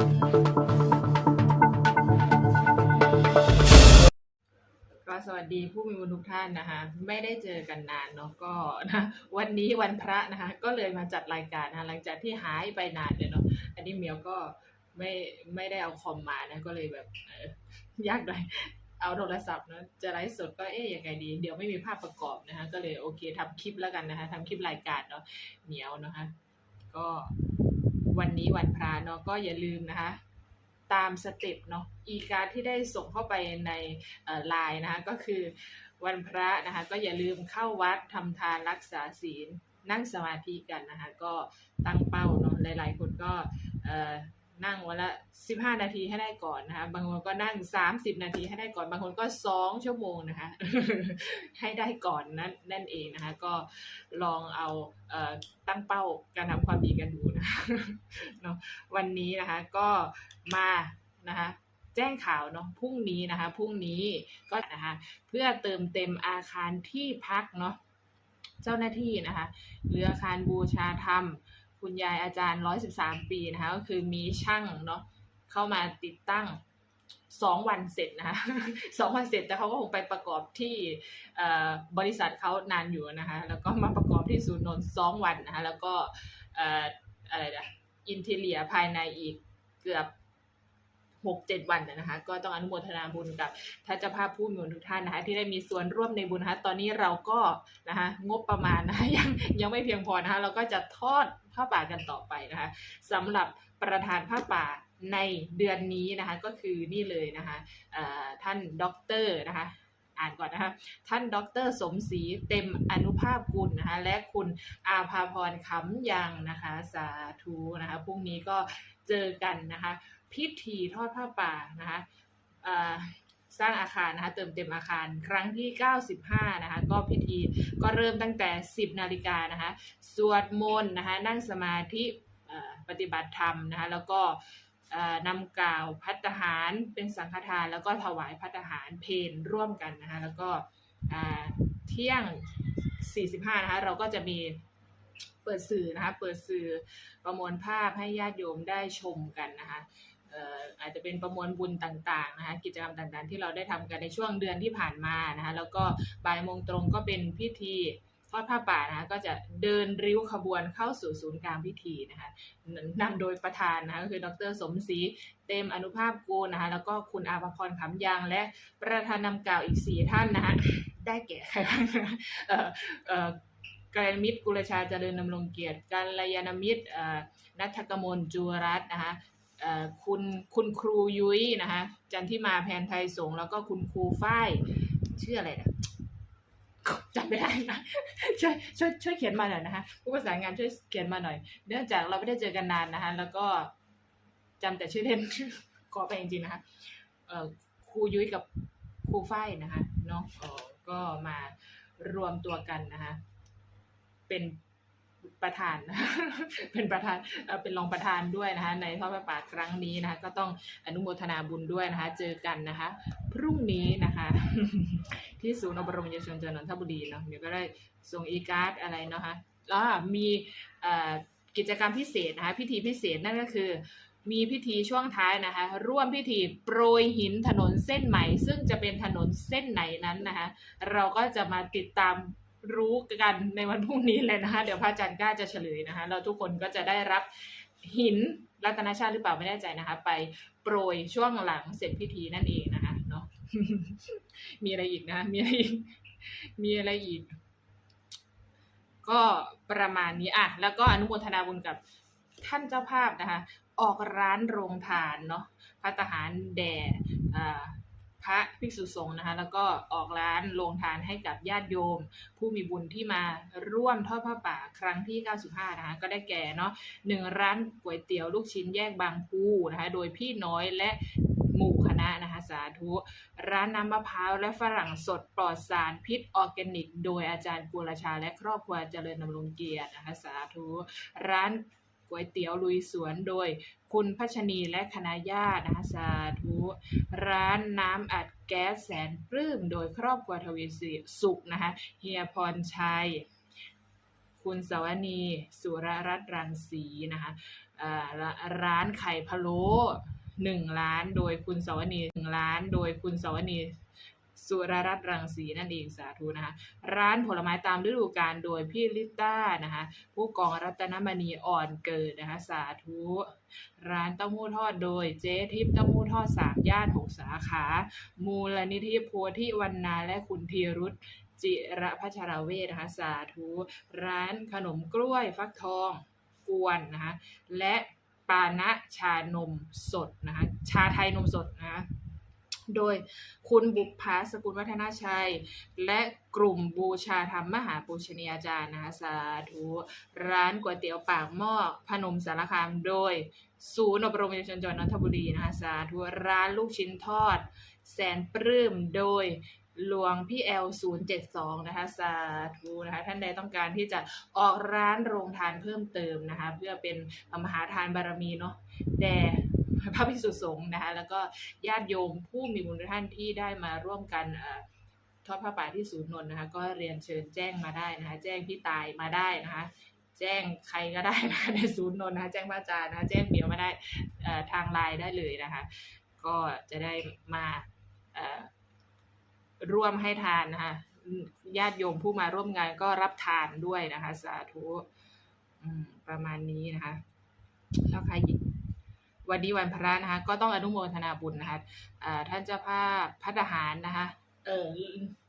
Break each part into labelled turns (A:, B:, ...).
A: ก็สวัสดีผู้มีบุญทุกท่านนะคะ ไม่ได้เจอกันนานเนาะก็นะวันนี้วันพระนะคะ ก็เลยมาจัดรายการนะคะหลังจากที่หายไปนานเลยเนาะอันนี้เมียวก็ไม่ไม่ได้เอาคอมมานะก็เลยแบบยากหน่อยเอาโทรศัพท์เนอะจะไลฟ์สดก็เอ๊ยยังไงดี เดี๋ยวไม่มีภาพประกอบนะคะ ก็เลยโอเคทำคลิปแล้วกันนะคะทำคลิปรายการเนาะเหนียวนะคะ ก็ วันนี้วันพระเนาะก็อย่าลืมนะคะ ตามสเต็ปเนาะอีการที่ได้ส่งเข้าไปในไลน์นะคะก็คือวันพระนะคะก็อย่าลืมเข้าวัดทำทานรักษาศีลนั่งสมาธิกันนะคะก็ตั้งเป้าเนาะหลายๆคนก็ นั่งวันละ15นาทีให้ได้ก่อนนะคะ บางคนก็นั่ง30นาทีให้ได้ก่อน บางคนก็2ชั่วโมงนะคะ ให้ได้ก่อนนั่นนั่นเองนะคะ ก็ลองเอาเอ่อตั้งเป้าการทำความดีกันดูนะคะเนาะวันนี้นะคะก็มานะคะแจ้งข่าวเนาะพรุ่งนี้นะคะพรุ่งนี้ก็นะคะเพื่อเติมเต็มอาคารที่พักเนาะเจ้าหน้าที่นะคะหรืออาคารบูชาธรรม คุณยายอาจารย์ร้อยสิบสามปีนะคะก็คือมีช่างเนาะเข้ามาติดตั้งสองวันเสร็จนะคะสองวันเสร็จแต่เขาก็คงไปประกอบที่บริษัทเขานานอยู่นะคะ แล้วก็มาประกอบที่ศูนย์นนท์สองวันนะคะแล้วก็อะไรนะอินเทเลียภายในอีกเกือบ หกเจ็ดวันนะคะ ก็ต้องอนุโมทนาบุญกับท่านเจ้าภาพผู้มีบุญทุกท่านนะคะ ที่ได้มีส่วนร่วมในบุญนะคะตอนนี้เราก็นะคะงบประมาณนะคะยังยังไม่เพียงพอนะคะ เราก็จะทอดผ้าป่ากันต่อไปนะคะสำหรับประธานผ้าป่าในเดือนนี้นะคะ ก็คือนี่เลยนะคะท่านด็อกเตอร์นะคะ อ่านก่อนนะคะท่านดร สมศรีเต็มอนุภาพกุลนะคะและคุณอาภาพรขำยังนะคะสาธุนะคะพรุ่งนี้ก็เจอกันนะคะพิธีทอดผ้าป่านะคะสร้างอาคารนะคะเติมเต็มอาคารครั้งที่ 95 นะคะก็พิธีก็เริ่มตั้งแต่ 10 นาฬิกานะคะสวดมนต์นะคะนั่งสมาธิปฏิบัติธรรมนะคะแล้วก็ นำกล่าวพัฒหารเป็นสังฆทาน แล้วก็ถวายพัฒหารเพนร่วมกันนะคะแล้วก็อ่าเที่ยง 45นะคะเราก็จะมีเปิดสื่อนะคะเปิดสื่อประมวลภาพให้ญาติโยมได้ชมกันนะคะอาจจะเป็นประมวลบุญต่างๆนะคะกิจกรรมต่างๆ ที่เราได้ทำกันในช่วงเดือนที่ผ่านมานะคะแล้วก็บ่ายโมงตรงก็เป็นพิธี ทอดผ้าป่านะคะก็จะเดินริ้วขบวนเข้าสู่ศูนย์กลางพิธีนะคะนำโดยประธานนะคะก็คือดรสมศรีเต็มอนุภาพกูนะคะแล้วก็คุณอาภพรขำยางและประธานนำกล่าวอีกสี่ท่านนะคะได้แก่ใครบ้างนะคะเออเออกัลยาณมิตรกุลชาเจริญนำรงเกียรติกัลยาณมิตรนัทกมลจูรัตน์นะคะคุณคุณครูยุ้ยนะคะจันทิมาแพนไทยสงแล้วก็คุณครูฝ้ายชื่ออะไรนะ จำไม่ได้นะช่วยช่วยช่วยเขียนมาหน่อยนะคะผู้ประสานงานช่วยเขียนมาหน่อย เนื่องจากเราไม่ได้เจอกันนานนะคะ แล้วก็จำแต่ชื่อเล่นขอไปจริงๆนะคะเอ่อครูยุ้ยกับครูฝ้ายนะคะเนาะก็มารวมตัวกันนะคะเป็น ประธาน เป็นประธานเป็นรองประธานด้วยนะคะ ในทอดพระป่าครั้งนี้นะคะ ก็ต้องอนุโมทนาบุญด้วยนะคะ เจอกันนะคะ พรุ่งนี้นะคะ ที่ศูนย์อบรมเยาวชนจังหวัดนนทบุรีเนาะเดี๋ยวก็ได้ส่งอีการ์ดอะไรเนาะคะแล้วมีกิจกรรมพิเศษนะคะ พิธีพิเศษนั่นก็คือมีพิธีช่วงท้ายนะคะ ร่วมพิธีโปรยหินถนนเส้นใหม่ ซึ่งจะเป็นถนนเส้นไหนนั้นนะคะ เราก็จะมาติดตาม รู้กันในวันพรุ่งนี้เลยนะคะ เดี๋ยวพระอาจารย์กล้าจะเฉลยนะคะ เราทุกคนก็จะได้รับหินรัตนชาติหรือเปล่าไม่แน่ใจนะคะ ไปโปรยช่วงหลังเสร็จพิธีนั่นเองนะคะเนาะมีอะไรอีกนะ มีอะไรอีกมีอะไรอีก ก็ประมาณนี้อะแล้วก็อนุโมทนาบุญกับท่านเจ้าภาพนะคะ ออกร้านโรงทานเนาะพระทหารแด่อ่า พระภิกษุสงฆ์นะคะแล้วก็ออกร้านโรงทานให้กับญาติโยม ผู้มีบุญที่มาร่วมทอดผ้าป่าครั้งที่ 95 นะคะก็ได้แก่เนาะหนึ่งร้านก๋วยเตี๋ยวลูกชิ้นแยกบางปูนะคะโดยพี่น้อยและหมู่คณะนะคะสาธุร้านน้ำมะพร้าวและฝรั่งสดปลอดสารพิษออร์แกนิก โดยอาจารย์กุลชาและครอบครัวเจริญนำรงเกียรตินะคะสาธุร้าน ก๋วยเตี๋ยวลุยสวนโดยคุณพัชนีและคณะญาตินะคะสาธุร้านน้ำอัดแก๊สแสนปลื้มโดยครอบครัวทวีสุขนะคะเฮียพรชัย คุณสวนีสุรรัตน์รังสีนะคะร้าร้านไข่พะโล้หนึ่งล้านโดยคุณสวนีหนึ่งล้านโดยคุณสวนี สุรรัตน์รังสีนั่นเองสาธุนะคะร้านผลไม้ตามฤดูกาลโดยพี่ลิต้านะคะผู้กองรัตนมณีอ่อนเกิดนะคะสาธุร้านเต้าหู้ทอดโดยเจ๊ทิพย์เต้าหู้ทอดสามย่านหกสาขา มูลนิธิโพธิวันนาและคุณธีรุธจิระพัชรเวชนะคะสาธุร้านขนมกล้วยฟักทองกวนนะคะและปานะชานมสดนะคะชาไทยนมสดนะคะ โดยคุณบุพภาสกุลวัฒนาชัย และกลุ่มบูชาธรรมมหาปูชนียาจารย์นะคะสาธุร้านก๋วยเตี๋ยวปากหม้อพนมสารคามโดย ศูนย์อบรมเยาวชนจังหวัดนนทบุรีนะคะสาธุร้านลูกชิ้นทอด แสนปลื้มโดยหลวงพี่แอล072 นะคะ สาธุนะคะ ท่านใดต้องการที่จะออกร้านโรงทานเพิ่มเติมนะคะ เพื่อเป็นมหาทานบารมีเนาะแด่ พระภิกษุสงฆ์นะคะแล้วก็ญาติโยมผู้มีบุญท่านที่ได้มาร่วมกันทอดผ้าป่าที่ศูนย์นนท์นะคะก็เรียนเชิญแจ้งมาได้นะคะแจ้งพี่ตายมาได้นะคะแจ้งใครก็ได้นะคะในศูนย์นนท์นะคะแจ้งพระอาจารย์นะคะแจ้งเหมียวมาได้ทางไลน์ได้เลยนะคะ ก็จะได้มาร่วมให้ทานนะคะญาติโยมผู้มาร่วมงานก็รับทานด้วยนะคะ สาธุประมาณนี้นะคะแล้วใคร วันนี้วันพระนะคะ ก็ต้องอนุโมทนาบุญนะคะท่านเจ้าภาพพัฒหารนะคะเออ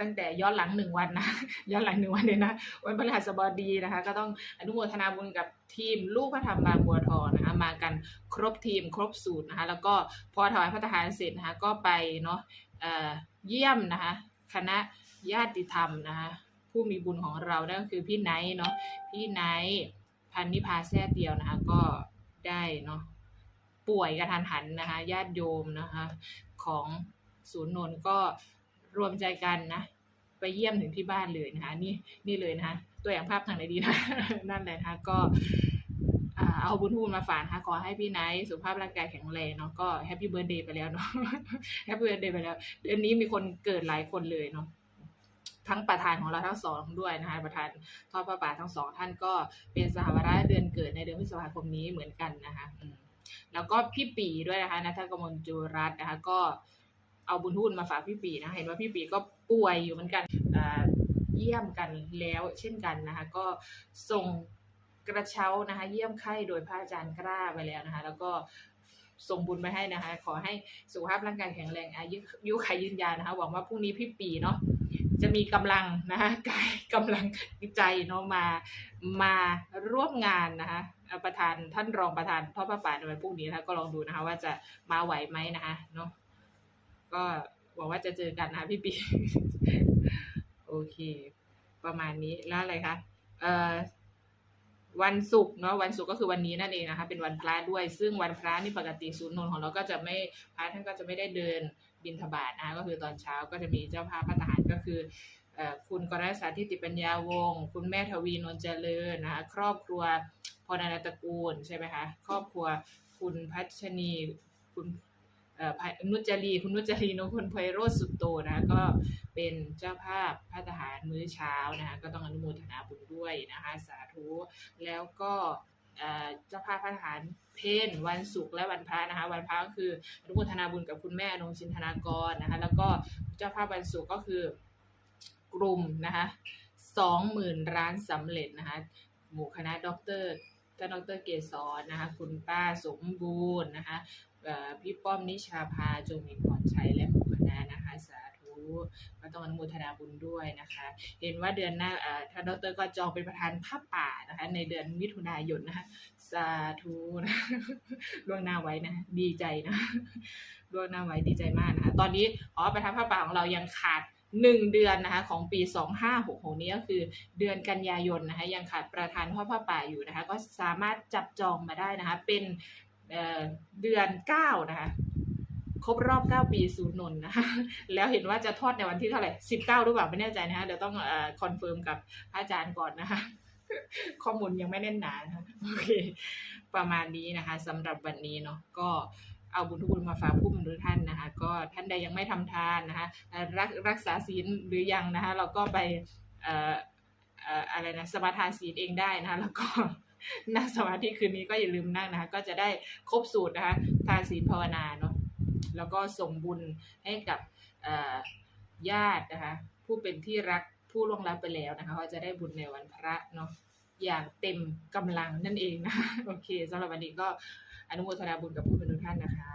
A: ตั้งแต่ย้อนหลังหนึ่งวันนะย้อนหลังหนึ่งวันเลยนะ วันพฤหัสบดีนะคะ ก็ต้องอนุโมทนาบุญกับทีมลูกพระธรรมบางบัวทองนะคะ มากันครบทีมครบสูตรนะคะ แล้วก็พอถวายพระทหารเสร็จนะคะ ก็ไปเนาะเออเยี่ยมนะคะ คณะญาติธรรมนะคะผู้มีบุญของเรานั่นก็คือพี่ไนท์เนาะพี่ไนท์พันนิพาแท้เดียวนะคะ ก็ได้เนาะ ป่วยกระทันหันนะคะญาติโยมนะคะของศูนย์นนท์ก็รวมใจกันนะไปเยี่ยมถึงที่บ้านเลยนะคะนี่นี่เลยนะคะตัวอย่างภาพทางไหนดีนะนั่นแหละนะคะก็เอาบุญทุนมาฝากนะคะขอให้พี่ไนท์สุขภาพร่างกายแข็งแรงเนาะก็แฮปปี้เบิร์ดเดย์ไปแล้วเนาะแฮปปี้เบิร์ดเดย์ไปแล้วเดือนนี้มีคนเกิดหลายคนเลยเนาะทั้งประธานของเราทั้งสองด้วยนะคะประธานทอดพระป่าทั้งสองท่านก็เป็นสหวาระเดือนเกิดในเดือนพฤษภาคมนี้เหมือนกันนะคะ แล้วก็พี่ปีด้วยนะคะนัทกมลจุรัตน์นะคะก็เอาบุญทุนมาฝากพี่ปีนะคะเห็นว่าพี่ปีก็ป่วยอยู่เหมือนกันเยี่ยมกันแล้วเช่นกันนะคะก็ส่งกระเช้านะคะเยี่ยมไข้โดยพระอาจารย์กล้าไปแล้วนะคะแล้วก็ส่งบุญไปให้นะคะ ขอให้สุขภาพร่างกายแข็งแรงอายุยุขายยืนยาวนะคะหวังว่าพรุ่งนี้พี่ปีเนาะ จะมีกำลังนะคะกายกำลังใจเนาะมามาร่วมงานนะคะประธานท่านรองประธานทอดพระป่าในวันพรุ่งนี้นะคะก็ลองดูนะคะว่าจะมาไหวไหมนะคะเนาะก็หวังว่าจะเจอกันนะคะพี่ปีโอเค ประมาณนี้แล้วอะไรคะเอ่อวันศุกร์เนาะวันศุกร์ก็คือวันนี้นั่นเองนะคะเป็นวันพระด้วย ซึ่งวันพระนี่ปกติศูนย์นนท์ของเราก็จะไม่พระท่านก็จะไม่ได้เดิน บิณฑบาตนะก็คือตอนเช้าก็จะมีเจ้าภาพพระทหารก็คืออคุณกรณสาธิติปัญญาวงศ์คุณแม่ทวีนนท์เจริญนะคะครอบครัวพรนันตระกูลใช่ไหมคะครอบครัวคุณพัชนีคุณนุจรีคุณนุจรีนพคุณไพโรจน์สุดโตนะก็เป็นเจ้าภาพพระทหารมื้อเช้านะคะก็ต้องอนุโมทนาบุญด้วยนะคะสาธุแล้วก็ จ้าภาพพระทหารเพนวันศุกร์และวันพระนะคะ วันพระก็คืออนุโมทนาบุญกับคุณแม่อนงชินธนากรนะคะ แล้วก็เจ้าภาพวันศุกร์ก็คือกลุ่มนะคะสองหมื่นร้านสำเร็จนะคะ หมู่คณะดรท่านดรเกษรนะคะ คุณป้าสมบูรณ์นะคะพี่ป้อมนิชาภาจงมีพรชัยและหมู่คณะนะคะสา ธุก็ต้องอนุโมทนาบุญด้วยนะคะ เห็นว่าเดือนหน้าเอ่อท่านดรก็จองเป็นประธานผ้าป่านะคะ ในเดือนมิถุนายนนะคะสาธุนะล่วงหน้าไว้นะ ดีใจนะล่วงหน้าไว้ดีใจมากนะคะ ตอนนี้อ๋อประธานผ้าป่าของเรายังขาดหนึ่งเดือนนะคะของปีสองห้าหกหกนี้ก็คือเดือนกันยายนนะคะยังขาดประธานทอดผ้าป่าอยู่นะคะ ก็สามารถจับจองมาได้นะคะ เป็นเเดือนเก้านะคะ ครบรอบ 9 ปีศูนย์นนท์นะคะแล้วเห็นว่าจะทอดในวันที่เท่าไหร่ 19 หรือเปล่าไม่แน่ใจนะคะเดี๋ยวต้องคอนเฟิร์มกับพระอาจารย์ก่อนนะคะข้อมูลยังไม่แน่นหนานะะโอเค ประมาณนี้นะคะสำหรับวันนี้เนาะก็เอาบุญทุกบุญมาฝากผู้มีทุกท่านนะคะก็ท่านใดยังไม่ทำทานนะคะรักรักษาศีลหรือยังนะคะเราก็ไปเออะไรนะสมาทานศีลเองได้นะคะแล้วก็นั่งสมาธิคืนนี้ก็อย่าลืมนั่งนะคะก็จะได้ครบสูตรนะคะทานศีลภาวนาเนาะ แล้วก็ส่งบุญให้กับญาตินะคะ ผู้เป็นที่รักผู้ล่วงลับไปแล้วนะคะก็จะได้บุญในวันพระเนาะอย่างเต็มกำลังนั่นเองนะคะโอเคสำหรับวันนี้ก็อนุโมทนาบุญกับผู้เป็นทุกท่านนะคะ